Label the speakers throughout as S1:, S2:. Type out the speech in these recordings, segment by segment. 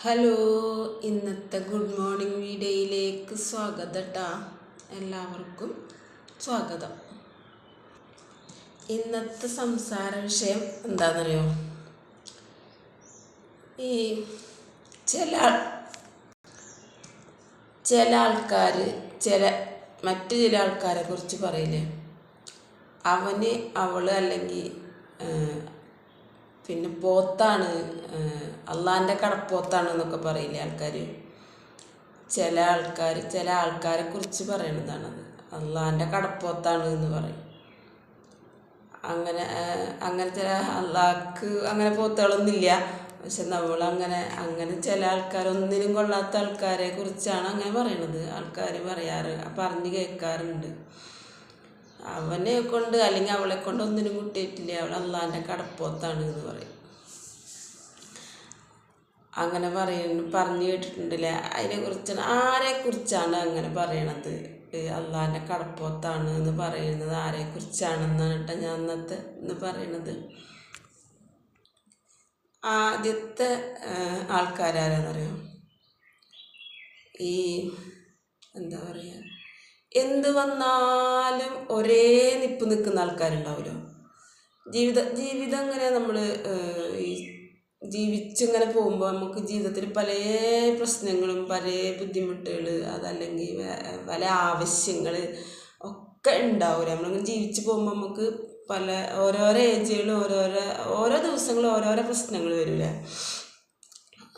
S1: Hello ഇന്നത്തെ good morning വീഡിയോയിലേക്ക് സ്വാഗതം കേട്ടാ എല്ലാവർക്കും സ്വാഗതം. ഇന്നത്തെ സംസാര വിഷയം എന്താണെന്നറിയോ ഈ ചില ചില ആൾക്കാർ ചില മറ്റു ചില ആൾക്കാരെ കുറിച്ച് പറയില്ലേ? അവന് അവൾ അല്ലെങ്കിൽ പിന്നെ പോത്താണ് അള്ളാന്റെ കടപ്പോത്താണ് എന്നൊക്കെ പറയില്ലേ ആൾക്കാർ ചില ആൾക്കാർ ചില ആൾക്കാരെ കുറിച്ച് പറയണതാണത് അള്ളാന്റെ കടപ്പോത്താണ് എന്ന് പറയും. അങ്ങനെ അങ്ങനെ ചില അള്ളാക്ക് അങ്ങനെ പോത്തുകളൊന്നുമില്ല. പക്ഷെ നമ്മൾ അങ്ങനെ അങ്ങനെ ചില ആൾക്കാർ ഒന്നിനും കൊള്ളാത്ത ആൾക്കാരെ കുറിച്ചാണ് അങ്ങനെ പറയണത്. ആൾക്കാർ പറയാറ് പറഞ്ഞു കേൾക്കാറുണ്ട് അവനെ കൊണ്ട് അല്ലെങ്കിൽ അവളെ കൊണ്ട് ഒന്നിനും കിട്ടിയിട്ടില്ല അവൾ അള്ളാന്റെ കടപ്പോത്താണ് എന്ന് പറയും. അങ്ങനെ പറയുന്നു പറഞ്ഞു കേട്ടിട്ടുണ്ടല്ലേ? അതിനെക്കുറിച്ചാണ് ആരെക്കുറിച്ചാണ് അങ്ങനെ പറയണത്? അള്ളാന്റെ കടപ്പോത്താണ് എന്ന് പറയുന്നത് ആരെക്കുറിച്ചാണെന്നാണ് കേട്ടോ ഞാൻ അന്നത്തെ എന്ന് പറയണത്. ആദ്യത്തെ ആൾക്കാരാരെന്നറിയോ? ഈ എന്താ പറയുക എന്ത് വന്നാലും ഒരേ നിപ്പ് നിൽക്കുന്ന ആൾക്കാരുണ്ടാവുമല്ലോ. ജീവിത ജീവിതം അങ്ങനെ നമ്മൾ ഈ ജീവിച്ചിങ്ങനെ പോകുമ്പോൾ നമുക്ക് ജീവിതത്തിൽ പല പ്രശ്നങ്ങളും പല ബുദ്ധിമുട്ടുകൾ അതല്ലെങ്കിൽ പല ആവശ്യങ്ങൾ ഒക്കെ ഉണ്ടാവില്ല നമ്മളിങ്ങനെ ജീവിച്ച് പോകുമ്പോൾ നമുക്ക് പല ഓരോരോ ഏജുകൾ ഓരോരോ ഓരോ ദിവസങ്ങളും ഓരോരോ പ്രശ്നങ്ങൾ വരില്ലേ?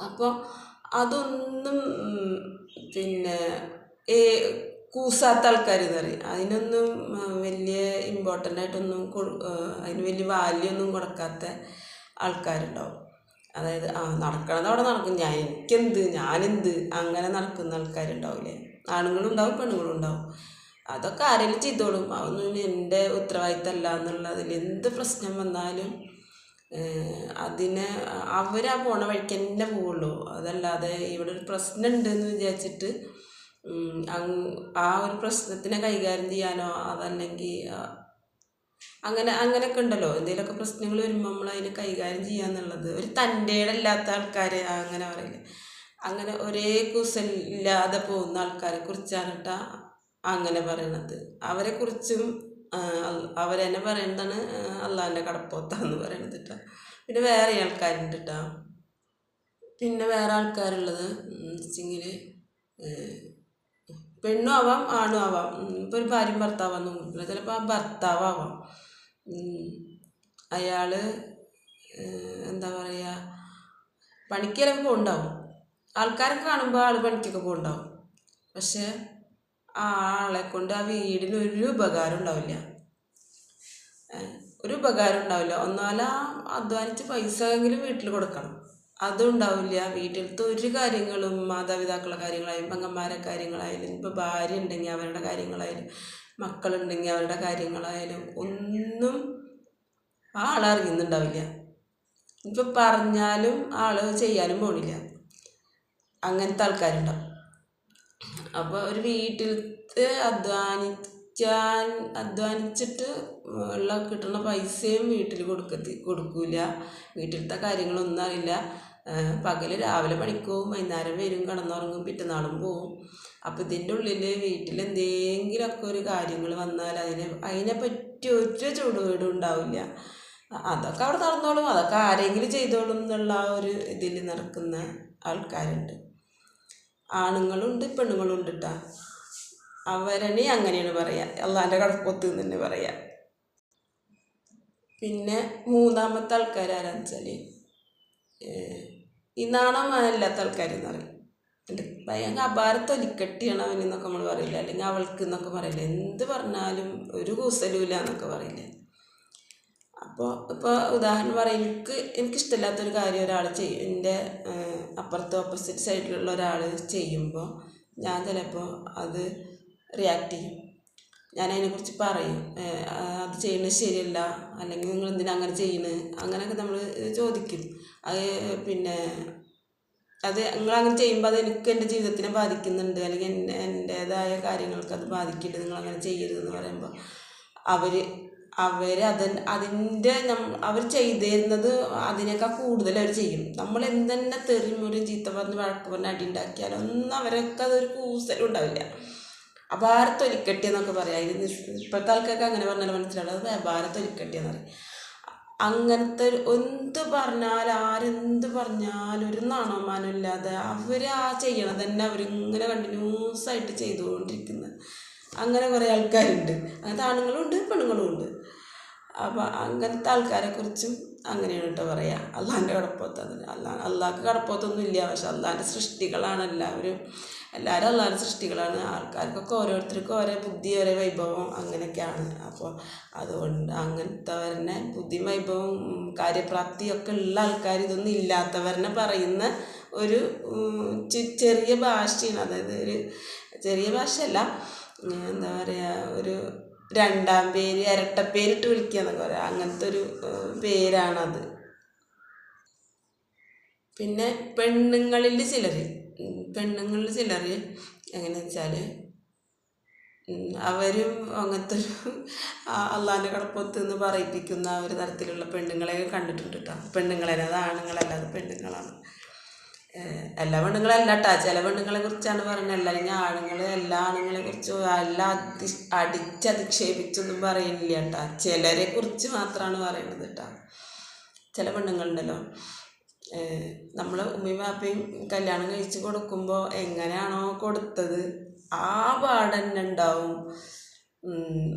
S1: അപ്പോൾ അതൊന്നും പിന്നെ കൂസാത്ത ആൾക്കാർ അതിനൊന്നും വലിയ ഇമ്പോർട്ടന്റ് ആയിട്ടൊന്നും അതിന് വലിയ വാല്യൂ ഒന്നും കൊടുക്കാത്ത ആൾക്കാരുണ്ടാവും. അതായത് ആ നടക്കണത് അവിടെ നടക്കും. ഞാൻ എനിക്കെന്ത് ഞാനെന്ത് അങ്ങനെ നടക്കുന്ന ആൾക്കാരുണ്ടാവില്ലേ ആണുങ്ങളും ഉണ്ടാവും പെണ്ണുങ്ങളും ഉണ്ടാവും. അതൊക്കെ ആരെങ്കിലും ചെയ്തോളും. അതൊന്നും എന്റെ ഉത്തരവാദിത്തമല്ല എന്നുള്ളതിൽ എന്ത് പ്രശ്നം വന്നാലും അതിനെ അവരാ പോണ വഴിക്ക് തന്നെ പോവുള്ളൂ. അതല്ലാതെ ഇവിടെ ഒരു പ്രശ്നം ഉണ്ടെന്ന് വിചാരിച്ചിട്ട് ആ ഒരു പ്രശ്നത്തിനെ കൈകാര്യം ചെയ്യാനോ അതല്ലെങ്കിൽ അങ്ങനെ അങ്ങനെയൊക്കെ ഉണ്ടല്ലോ. എന്തെങ്കിലുമൊക്കെ പ്രശ്നങ്ങൾ വരുമ്പോൾ നമ്മൾ അതിനെ കൈകാര്യം ചെയ്യാന്നുള്ളത് ഒരു തന്റെ ആൾക്കാരെ അങ്ങനെ പറയില്ലേ. അങ്ങനെ ഒരേ കുസലില്ലാതെ പോകുന്ന ആൾക്കാരെ കുറിച്ചാണ് കേട്ടോ അങ്ങനെ പറയണത്. അവരെ കുറിച്ചും അവരെന്നെ പറയുന്നതാണ് അള്ളാഹിന്റെ കടപ്പോത്താന്ന് പറയണത് കേട്ടോ പിന്നെ വേറെ ആൾക്കാരുണ്ട് കേട്ടോ പിന്നെ വേറെ ആൾക്കാരുള്ളത് വെച്ചെങ്കിൽ പെണ്ണും ആവാം ആണും ആവാം. ഇപ്പോൾ ഒരു ഭാര്യയും ഭർത്താവാന്ന് നോക്കില്ല ചിലപ്പോൾ ആ ഭർത്താവാവാം. അയാൾ എന്താ പറയുക പണിക്കലൊക്കെ പോകുന്നുണ്ടാവും ആൾക്കാരൊക്കെ കാണുമ്പോൾ ആൾ പണിക്കൊക്കെ പോകുന്നുണ്ടാവും പക്ഷേ ആ ആളെ കൊണ്ട് ആ വീടിന് ഒരു ഉപകാരം ഉണ്ടാവില്ല. ഒരു ഉപകാരം ഉണ്ടാവില്ല. ഒന്നാല അധ്വാനിച്ച് പൈസ എങ്കിലും വീട്ടിൽ കൊടുക്കണം. അതും ഉണ്ടാവില്ല വീട്ടിലത്തെ ഒരു കാര്യങ്ങളും മാതാപിതാക്കളുടെ കാര്യങ്ങളായാലും പെങ്ങന്മാരെ കാര്യങ്ങളായാലും ഇപ്പോൾ ഭാര്യ ഉണ്ടെങ്കിൽ അവരുടെ കാര്യങ്ങളായാലും മക്കളുണ്ടെങ്കിൽ അവരുടെ കാര്യങ്ങളായാലും ഒന്നും ആളറിയുന്നുണ്ടാവില്ല ഇപ്പം പറഞ്ഞാലും ആൾ ചെയ്യാനും പോണില്ല. അങ്ങനത്തെ ആൾക്കാരുണ്ടാവും. അപ്പോൾ ഒരു വീട്ടിലത്തെ അധ്വാനിക്കാൻ അധ്വാനിച്ചിട്ട് ഉള്ള കിട്ടുന്ന പൈസയും വീട്ടിൽ കൊടുക്കത്തി കൊടുക്കില്ല വീട്ടിലത്തെ കാര്യങ്ങളൊന്നും അറിയില്ല. പകൽ രാവിലെ പണിക്കും വൈകുന്നേരം വരും കിടന്നുറങ്ങും പിറ്റന്നാളും പോവും. അപ്പോൾ ഇതിന്റെ ഉള്ളിൽ വീട്ടിൽ എന്തെങ്കിലുമൊക്കെ ഒരു കാര്യങ്ങൾ വന്നാൽ അതിനെ അതിനെ പറ്റി ഒരു ചൂടുവീടും ഉണ്ടാവില്ല. അതൊക്കെ അവിടെ നടന്നോളും. അതൊക്കെ ആരെങ്കിലും ചെയ്തോളും എന്നുള്ള ആ ഒരു ഇതിൽ നടക്കുന്ന ആൾക്കാരുണ്ട്. ആണുങ്ങളുണ്ട് പെണ്ണുങ്ങളുണ്ട് കേട്ടോ അവരനെ അങ്ങനെയാണ് പറയുക അള്ളാന്റെ കടപ്പൊത്ത് എന്ന് തന്നെ പറയുക പിന്നെ മൂന്നാമത്തെ ആൾക്കാരാരാന്ന് വെച്ചാൽ ഈ നാണമല്ലാത്ത ആൾക്കാരെന്ന് പറയും. ഭയങ്കര അപാരത്തൊലിക്കട്ടിയാണ് അവനെന്നൊക്കെ നമ്മൾ പറയില്ല? അല്ലെങ്കിൽ അവൾക്ക് എന്നൊക്കെ പറയില്ല? എന്ത് പറഞ്ഞാലും ഒരു കൂസലുമില്ല എന്നൊക്കെ പറയില്ല? അപ്പോൾ ഇപ്പോൾ ഉദാഹരണം പറയാം എനിക്ക് എനിക്കിഷ്ടമില്ലാത്തൊരു കാര്യം ഒരാൾ ചെയ്യും. എന്റെ അപ്പുറത്ത് ഓപ്പോസിറ്റ് സൈഡിലുള്ള ഒരാൾ ചെയ്യുമ്പോൾ ഞാൻ ചിലപ്പോൾ അത് റിയാക്ട് ചെയ്യും. ഞാൻ അതിനെക്കുറിച്ച് പറയും. അത് ചെയ്യുന്നത് ശരിയല്ല. അല്ലെങ്കിൽ നിങ്ങൾ എന്തിനാ അങ്ങനെ ചെയ്യുന്നത്? അങ്ങനെയൊക്കെ നമ്മൾ ചോദിക്കും. അത് പിന്നെ അത് നിങ്ങൾ അങ്ങനെ ചെയ്യുമ്പോൾ അത് എനിക്ക് എന്റെ ജീവിതത്തിനെ ബാധിക്കുന്നുണ്ട്. അല്ലെങ്കിൽ എന്റെ എന്റേതായ കാര്യങ്ങൾക്ക് അത് ബാധിക്കുന്നുണ്ട് നിങ്ങൾ അങ്ങനെ ചെയ്യരുതെന്ന് പറയുമ്പോൾ അവർ അവർ അത് അതിന്റെ അവർ ചെയ്തിരുന്നത് അതിനേക്കാൾ കൂടുതൽ അവർ ചെയ്യും. നമ്മൾ എന്തെന്നെ തെറിമുറി ചീത്ത പറഞ്ഞ് വഴക്ക് പറഞ്ഞ് അടി ഉണ്ടാക്കിയാൽ ഒന്നും അവരൊക്കെ അതൊരു കൂസലും ഉണ്ടാവില്ല. അപാരത്തൊലിക്കട്ടിയെന്നൊക്കെ പറയാം. ഇത് ഇപ്പോഴത്തെ ആൾക്കാർക്ക് അങ്ങനെ പറഞ്ഞാൽ മനസ്സിലാവും അത് അപാരത്തൊലിക്കട്ടിയെന്ന് പറയും. അങ്ങനത്തെ എന്ത് പറഞ്ഞാൽ ആരെന്ത് പറഞ്ഞാലും ഒരു നാണവമാനം ഇല്ലാതെ അവർ ആ ചെയ്യണത് തന്നെ അവരിങ്ങനെ കണ്ടിന്യൂസ് ആയിട്ട് ചെയ്തുകൊണ്ടിരിക്കുന്നത്. അങ്ങനെ കുറേ ആൾക്കാരുണ്ട്. അങ്ങനത്തെ ആണുങ്ങളും ഉണ്ട് പെണ്ണുങ്ങളും ഉണ്ട്. അപ്പം അങ്ങനത്തെ ആൾക്കാരെ കുറിച്ചും അങ്ങനെയാണ് കേട്ടോ പറയുക അള്ളാന്റെ കടപ്പുറത്ത് അല്ലാ അള്ളാഹ്ക്ക് കടപ്പുറത്തൊന്നും ഇല്ല പക്ഷെ അള്ളാന്റെ സൃഷ്ടികളാണ് എല്ലാവരും. എല്ലാവരും അള്ളാന്റെ സൃഷ്ടികളാണ്. ആൾക്കാർക്കൊക്കെ ഓരോരുത്തർക്കും ഓരോ ബുദ്ധി ഓരോ വൈഭവം അങ്ങനെയൊക്കെയാണ്. അപ്പോൾ അതുകൊണ്ട് അങ്ങനത്തവരനെ ബുദ്ധി വൈഭവം കാര്യപ്രാപ്തിയൊക്കെ ഉള്ള ആൾക്കാർ ഇതൊന്നും ഇല്ലാത്തവരനെ പറയുന്ന ഒരു ചെറിയ ഭാഷയാണ്. അതായത് ഒരു ചെറിയ ഭാഷയല്ല. എന്താ പറയുക ഒരു രണ്ടാം പേര് ഇരട്ടപ്പേരിട്ട് വിളിക്കുക എന്നൊക്കെ പറയാം. അങ്ങനത്തെ ഒരു പേരാണത്. പിന്നെ പെണ്ണുങ്ങളിൽ ചിലർ പെണ്ണുങ്ങളിൽ ചിലർ എങ്ങനെയാണെന്ന് വെച്ചാൽ അവരും അങ്ങനത്തെ ഒരു അള്ളാന്റെ കടപ്പത്ത് നിന്ന് പറയിപ്പിക്കുന്ന ഒരു തരത്തിലുള്ള പെണ്ണുങ്ങളെ കണ്ടിട്ടുണ്ട് കേട്ടോ പെണ്ണുങ്ങളെ അത് ആണുങ്ങളല്ല അത് പെണ്ണുങ്ങളാണ്. എല്ലാ എല്ലാ അല്ല കേട്ടോ ചില പെണ്ണുങ്ങളെ കുറിച്ചാണ് പറയുന്നത്. അല്ലെങ്കിൽ ആണുങ്ങൾ എല്ലാ ആണുങ്ങളെ കുറിച്ചും എല്ലാം അതി അടിച്ചധിക്ഷേപിച്ചൊന്നും പറയുന്നില്ല കേട്ടോ ചിലരെ കുറിച്ച് മാത്രമാണ് പറയുന്നത് കേട്ടോ ചില പെണ്ണുങ്ങളുണ്ടല്ലോ നമ്മൾ ഉമ്മയും വാപ്പയും കല്യാണം കഴിച്ച് കൊടുക്കുമ്പോൾ എങ്ങനെയാണോ കൊടുത്തത് ആ പാടന്നെ ഉണ്ടാവും.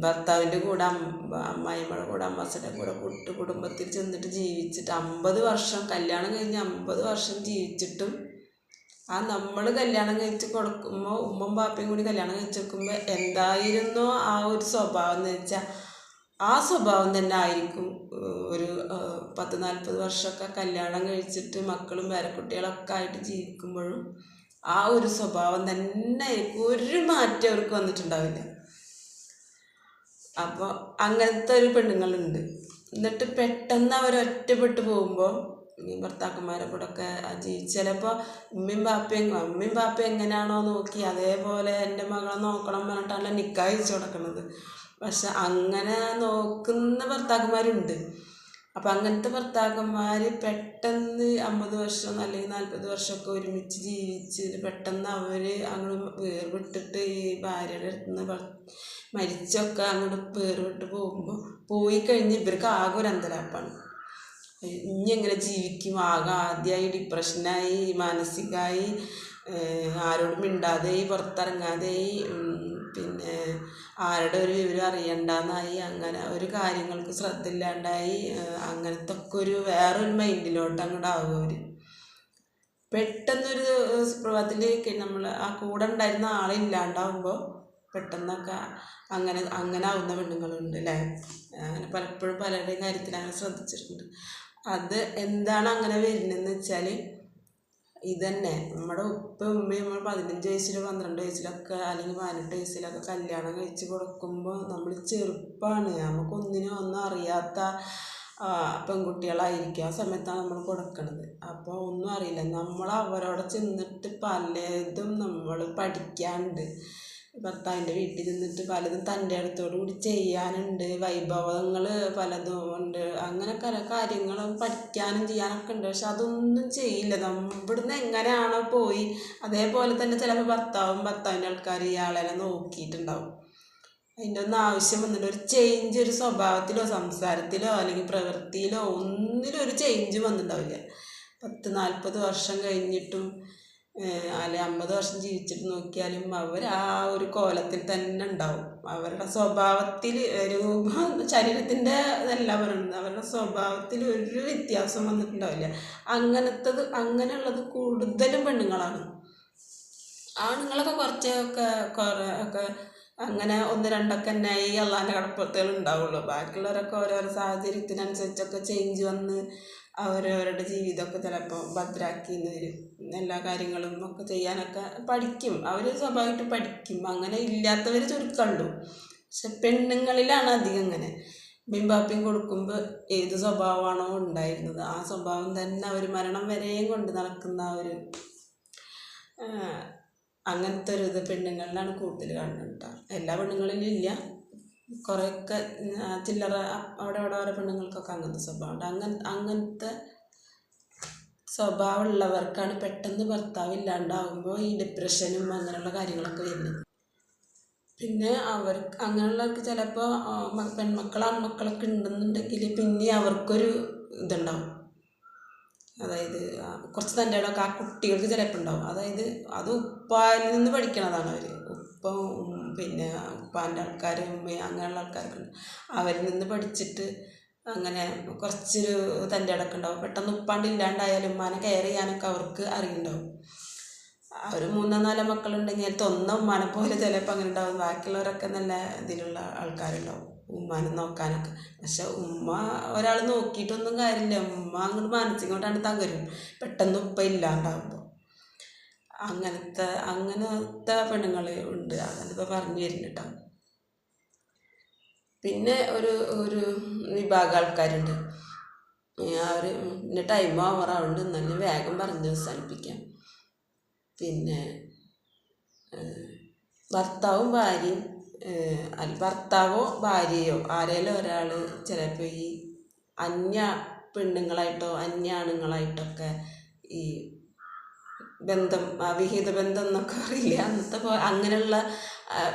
S1: ഭർത്താവിന്റെ കൂടെ അമ്മ അമ്മായിമ്മയുടെ കൂടെ അമ്മച്ചന്റെ കൂടെ കൂട്ട് കുടുംബത്തിൽ ചെന്നിട്ട് ജീവിച്ചിട്ട് അമ്പത് വർഷം കല്യാണം കഴിഞ്ഞ് അമ്പത് വർഷം ജീവിച്ചിട്ടും ആ നമ്മൾ കല്യാണം കഴിച്ച് കൊടുക്കുമ്പോൾ ഉമ്മയും പാപ്പയും കൂടി കല്യാണം കഴിച്ച് കൊടുക്കുമ്പോൾ എന്തായിരുന്നോ ആ ഒരു സ്വഭാവം എന്ന് വെച്ചാൽ ആ സ്വഭാവം തന്നെ ആയിരിക്കും ഒരു പത്ത് നാൽപ്പത് വർഷമൊക്കെ കല്യാണം കഴിച്ചിട്ട് മക്കളും പേരക്കുട്ടികളൊക്കെ ആയിട്ട് ജീവിക്കുമ്പോഴും ആ ഒരു സ്വഭാവം തന്നെ ആയിരിക്കും. ഒരു മാറ്റം അവർക്ക് വന്നിട്ടുണ്ടാവില്ല. അപ്പോൾ അങ്ങനത്തെ ഒരു പെണ്ണുങ്ങളുണ്ട്. എന്നിട്ട് പെട്ടെന്ന് അവർ ഒറ്റപ്പെട്ടു പോകുമ്പോൾ ഈ ഭർത്താക്കന്മാരെ കൂടെ ഒക്കെ ജീവിച്ച് ചിലപ്പോൾ ഉമ്മയും ബാപ്പയും ഉമ്മയും ബാപ്പയും എങ്ങനെയാണോ നോക്കി അതേപോലെ എന്റെ മകളെ നോക്കണം പറഞ്ഞിട്ടാണല്ലോ നിക്കാഹ് കഴിച്ചു കൊടുക്കുന്നത് പക്ഷെ അങ്ങനെ നോക്കുന്ന ഭർത്താക്കന്മാരുണ്ട്. അപ്പം അങ്ങനത്തെ ഭർത്താക്കന്മാർ പെട്ടെന്ന് അമ്പത് വർഷം അല്ലെങ്കിൽ നാൽപ്പത് വർഷമൊക്കെ ഒരുമിച്ച് ജീവിച്ച് പെട്ടെന്ന് അവർ അങ്ങോട്ട് വേർവിട്ടിട്ട് ഈ ഭാര്യയുടെ അടുത്ത് നിന്ന് മരിച്ചൊക്കെ അങ്ങോട്ട് വേർവിട്ട് പോകുമ്പോൾ പോയി കഴിഞ്ഞ് ഇവർക്ക് ആകെ ഒരു അന്തലാപ്പാണ് ഇനി എങ്ങനെ ജീവിക്കും? ആകെ ആദ്യമായി ഡിപ്രഷനായി മാനസികമായി ആരോടും മിണ്ടാതെയായി പുറത്തിറങ്ങാതെയായി പിന്നെ ആരുടെ ഒരു വിവരം അറിയണ്ടെന്നായി അങ്ങനെ ഒരു കാര്യങ്ങൾക്ക് ശ്രദ്ധ ഇല്ലാണ്ടായി ഏഹ് അങ്ങനത്തെ ഒക്കെ ഒരു വേറൊരു മൈൻഡിലോട്ട് അങ്ങോട്ട് ആവും അവർ പെട്ടെന്നൊരു പ്രഭാതത്തിൽ നമ്മൾ ആ കൂടെ ഉണ്ടായിരുന്ന ആളില്ലാണ്ടാവുമ്പോൾ പെട്ടെന്നൊക്കെ അങ്ങനെ അങ്ങനെ ആവുന്ന പെണ്ണുങ്ങളുണ്ട് അല്ലേ അങ്ങനെ പലപ്പോഴും പലരുടെയും കാര്യത്തിൽ അങ്ങനെ ശ്രദ്ധിച്ചിട്ടുണ്ട്. അത് എന്താണ് അങ്ങനെ വരുന്നതെന്ന് വെച്ചാൽ ഇതന്നെ. നമ്മുടെ ഉപ്പ ഉമ്മയും നമ്മൾ പതിനഞ്ച് വയസ്സിലോ പന്ത്രണ്ട് വയസ്സിലൊക്കെ അല്ലെങ്കിൽ പതിനെട്ട് വയസ്സിലൊക്കെ കല്യാണം കഴിച്ച് കൊടുക്കുമ്പോൾ നമ്മൾ ചെറുപ്പമാണ് നമുക്ക് ഒന്നിനും ഒന്നും അറിയാത്ത പെൺകുട്ടികളായിരിക്കും. ആ സമയത്താണ് നമ്മൾ കൊടുക്കുന്നത് അപ്പോൾ ഒന്നും അറിയില്ല. നമ്മൾ അവരോട് ചെന്നിട്ട് പലതും നമ്മൾ പഠിക്കാനുണ്ട് ഭർത്താവിന്റെ വീട്ടിൽ നിന്നിട്ട് പലതും തന്റെ അടുത്തോടു കൂടി ചെയ്യാനുണ്ട്. വൈഭവങ്ങൾ പലതും ഉണ്ട്. അങ്ങനെ പല കാര്യങ്ങളും പഠിക്കാനും ചെയ്യാനൊക്കെ ഉണ്ട്. പക്ഷെ അതൊന്നും ചെയ്യില്ല. ഇവിടുന്ന് എങ്ങനെയാണോ പോയി. അതേപോലെ തന്നെ ചിലപ്പോൾ ഭർത്താവും ഭർത്താവിന്റെ ആൾക്കാർ ഇയാളെല്ലാം നോക്കിയിട്ടുണ്ടാവും. അതിന്റെ ഒന്നും ആവശ്യം വന്നിട്ട് ഒരു ചേഞ്ച് ഒരു സ്വഭാവത്തിലോ സംസാരത്തിലോ അല്ലെങ്കിൽ പ്രവൃത്തിയിലോ ഒന്നിലൊരു ചേഞ്ച് വന്നിട്ടുണ്ടാവില്ല. പത്ത് നാൽപ്പത് വർഷം കഴിഞ്ഞിട്ടും അല്ലെ അമ്പത് വർഷം ജീവിച്ചിട്ട് നോക്കിയാലും അവർ ആ ഒരു കോലത്തിൽ തന്നെ ഉണ്ടാവും. അവരുടെ സ്വഭാവത്തിൽ ഒരു ശരീരത്തിന്റെ ഇതല്ല പറയുന്നത്. അവരുടെ സ്വഭാവത്തിൽ ഒരു വ്യത്യാസം വന്നിട്ടുണ്ടാവില്ല. അങ്ങനത്തത് അങ്ങനെയുള്ളത് കൂടുതലും പെണ്ണുങ്ങളാണ്. ആണുങ്ങളൊക്കെ കുറച്ചൊക്കെ കുറേ ഒക്കെ അങ്ങനെ ഒന്ന് രണ്ടൊക്കെ തന്നെ ഈ അള്ളാന്റെ കടപ്പുറത്തുകൾ ഉണ്ടാവുള്ളൂ. ബാക്കിയുള്ളവരൊക്കെ ഓരോരോ സാഹചര്യത്തിനനുസരിച്ചൊക്കെ ചേഞ്ച് വന്ന് അവരവരുടെ ജീവിതമൊക്കെ ചിലപ്പോൾ ഭദ്രാക്കി വരും. എല്ലാ കാര്യങ്ങളും ഒക്കെ ചെയ്യാനൊക്കെ പഠിക്കും. അവർ സ്വാഭാവികമായിട്ട് പഠിക്കും. അങ്ങനെ ഇല്ലാത്തവർ ചുരുക്കമുള്ളൂ പക്ഷെ പെണ്ണുങ്ങളിലാണ് അധികം അങ്ങനെ ബിംബാപ്പിയും കൊടുക്കുമ്പോൾ ഏത് സ്വഭാവമാണോ ഉണ്ടായിരുന്നത്. ആ സ്വഭാവം തന്നെ അവർ മരണം വരെയും കൊണ്ട് നടക്കുന്ന ഒരു അങ്ങനത്തെ ഒരു ഇത് പെണ്ണുങ്ങളിലാണ് കൂടുതൽ കാണുന്നത് എല്ലാ പെണ്ണുങ്ങളിലും ഇല്ല. കുറേയൊക്കെ ചില്ലറ അവിടെ അവിടെ ഓരോ പെണ്ണുങ്ങൾക്കൊക്കെ അങ്ങനത്തെ സ്വഭാവമുണ്ട്. അങ്ങനെ അങ്ങനത്തെ സ്വഭാവമുള്ളവർക്കാണ് പെട്ടെന്ന് ഭർത്താവ് ഇല്ലാണ്ടാവുമ്പോൾ ഈ ഡിപ്രഷനും അങ്ങനെയുള്ള കാര്യങ്ങളൊക്കെ വരുന്നത്. പിന്നെ അവർ അങ്ങനെയുള്ളവർക്ക് ചിലപ്പോൾ പെൺമക്കൾ ആൺമക്കളൊക്കെ ഉണ്ടെന്നുണ്ടെങ്കിൽ പിന്നെ അവർക്കൊരു ഇതുണ്ടാവും. അതായത് കുറച്ച് തന്റെ ഇടമൊക്കെ ആ കുട്ടികൾക്ക് ചിലപ്പോൾ ഉണ്ടാവും. അതായത് അത് ഉപ്പായിൽ നിന്ന് പഠിക്കണതാണ് അവർ ഉപ്പ ഉം, പിന്നെ ഉപ്പാന്റെ ആൾക്കാർ ഉമ്മ അങ്ങനെയുള്ള ആൾക്കാരൊക്കെ അവരിൽ നിന്ന് പഠിച്ചിട്ട് അങ്ങനെ കുറച്ചൊരു തന്റെ ഇടമൊക്കെ ഉണ്ടാവും. പെട്ടെന്ന് ഉപ്പാണ്ട് ഇല്ലാണ്ടായാലും ഉമ്മാനെ കെയർ ചെയ്യാനൊക്കെ അവർക്ക് അറിയുണ്ടാവും. അവർ മൂന്നോ നാലോ മക്കളുണ്ടെങ്കിൽ അതിൽ ഒന്ന ഉമ്മാനെ പോലെ ചിലപ്പോൾ അങ്ങനെ ഉണ്ടാവും. ബാക്കിയുള്ളവരൊക്കെ നല്ല ഇതിലുള്ള ആൾക്കാരുണ്ടാവും. ഉമ്മാനെ നോക്കാനൊക്കെ. പക്ഷെ ഉമ്മ ഒരാൾ നോക്കിയിട്ടൊന്നും കാര്യമില്ല. ഉമ്മ അങ്ങോട്ട് മാനസികമായിട്ടാണ് തകരും. പെട്ടെന്ന് ഉപ്പ ഇല്ലാണ്ടാവുമ്പോൾ അങ്ങനത്തെ അങ്ങനത്തെ പെണ്ണുങ്ങൾ ഉണ്ട്. അതിപ്പോൾ പറഞ്ഞു തരുന്നുണ്ട് കേട്ടോ പിന്നെ ഒരു ഒരു വിഭാഗം ആൾക്കാരുണ്ട്. അവർ പിന്നെ ടൈം ഓവറാവുണ്ട് എന്നാലും വേഗം പറഞ്ഞ് അവസാനിപ്പിക്കാം. പിന്നെ ഭർത്താവും ഭാര്യയും ഭർത്താവോ ഭാര്യയോ ആരേലും ഒരാൾ ചിലപ്പോൾ ഈ അന്യ പെണ്ണുങ്ങളായിട്ടോ അന്യ ആണുങ്ങളായിട്ടൊക്കെ ഈ ബന്ധം വിഹിത ബന്ധം എന്നൊക്കെ അറിയില്ല അന്നത്തെ പോ അങ്ങനെയുള്ള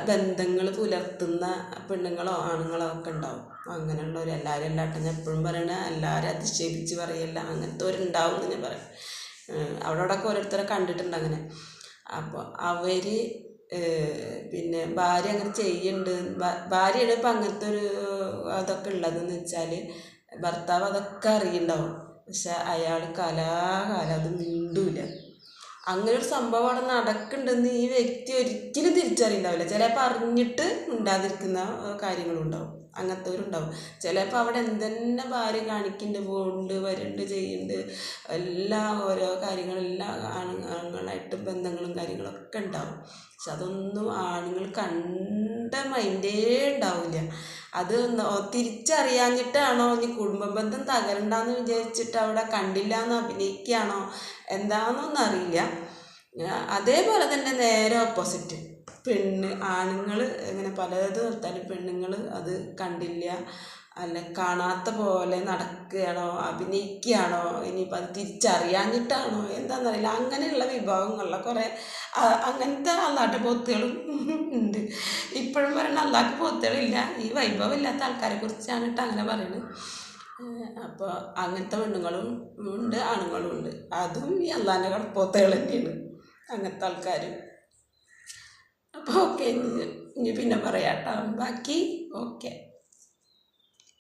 S1: ബന്ധങ്ങൾ പുലർത്തുന്ന പെണ്ണുങ്ങളോ ആണുങ്ങളോ ഒക്കെ ഉണ്ടാവും. അങ്ങനെയുള്ളവർ എല്ലാവരും എല്ലാട്ടും ഞാൻ എപ്പോഴും പറയണ എല്ലാവരും അധിക്ഷേപിച്ച് പറയല്ല. അങ്ങനത്തെ ഒരുണ്ടാവും എന്ന് ഞാൻ പറയും. അവിടെ അവിടെയൊക്കെ ഓരോരുത്തരെ കണ്ടിട്ടുണ്ട് അങ്ങനെ. അപ്പോൾ അവർ പിന്നെ ഭാര്യ അങ്ങനെ ചെയ്യുന്നുണ്ട് ഭാര്യയാണ് ഇപ്പം അങ്ങനത്തെ ഒരു അതൊക്കെ ഉള്ളതെന്ന് വെച്ചാൽ ഭർത്താവ് അതൊക്കെ അറിയുന്നുണ്ടാവും പക്ഷെ അയാൾ കലാകാലം അത് മിണ്ടൂല. അങ്ങനെ ഒരു സംഭവം അവിടെ നടക്കുന്നുണ്ടെന്ന് ഈ വ്യക്തി ഒരിക്കലും തിരിച്ചറിയുന്നുണ്ടാവില്ല. ചിലപ്പോൾ അറിഞ്ഞിട്ട് ഉണ്ടാതിരിക്കുന്ന കാര്യങ്ങളും ഉണ്ടാവും അങ്ങനത്തവരുണ്ടാവും ചിലപ്പോൾ അവിടെ എന്തെന്നെ ഭാര്യ കാണിക്കുന്നുണ്ട് പോകുന്നുണ്ട് വരുന്നുണ്ട് ചെയ്യുന്നുണ്ട് എല്ലാ ഓരോ കാര്യങ്ങളെല്ലാം ആണുങ്ങളായിട്ടും ബന്ധങ്ങളും കാര്യങ്ങളൊക്കെ ഉണ്ടാവും പക്ഷെ അതൊന്നും ആണുങ്ങൾ കണ്ട മൈൻഡേ ഉണ്ടാവില്ല അത് തിരിച്ചറിയാഞ്ഞിട്ടാണോ ഇനി കുടുംബ ബന്ധം തകരണ്ടെന്ന് വിചാരിച്ചിട്ട് അവിടെ കണ്ടില്ല എന്ന് അഭിനയിക്കുകയാണോ എന്താണെന്നൊന്നും അറിയില്ല അതേപോലെ തന്നെ നേരെ ഓപ്പോസിറ്റ് പെണ്ണ് ആണുങ്ങൾ ഇങ്ങനെ പലത് നിർത്താലും പെണ്ണുങ്ങൾ അത് കണ്ടില്ല. അല്ല കാണാത്ത പോലെ നടക്കുകയാണോ അഭിനയിക്കുകയാണോ ഇനിയിപ്പോൾ അത് തിരിച്ചറിയാഞ്ഞിട്ടാണോ എന്താണെന്നറിയില്ല അങ്ങനെയുള്ള വിഭവങ്ങളിലെ കുറേ അങ്ങനത്തെ അല്ലാട്ട് പോത്തുകളും ഉണ്ട്. ഇപ്പോഴും പറയണ അല്ലാത്ത പോത്തുകളില്ല. ഈ വൈഭവം ഇല്ലാത്ത ആൾക്കാരെ കുറിച്ചാണ് കേട്ടോ അങ്ങനെ പറയുന്നത് അപ്പോൾ അങ്ങനത്തെ പെണ്ണുങ്ങളും ഉണ്ട് ആണുങ്ങളും ഉണ്ട്. അതും ഈ അല്ലാന്റെ കടപ്പോത്തുകൾ തന്നെയാണ്. അങ്ങനത്തെ ആൾക്കാർ അപ്പോൾ ഓക്കെ ഇനി പിന്നെ പറയാം കേട്ടോ ബാക്കി ഓക്കെ.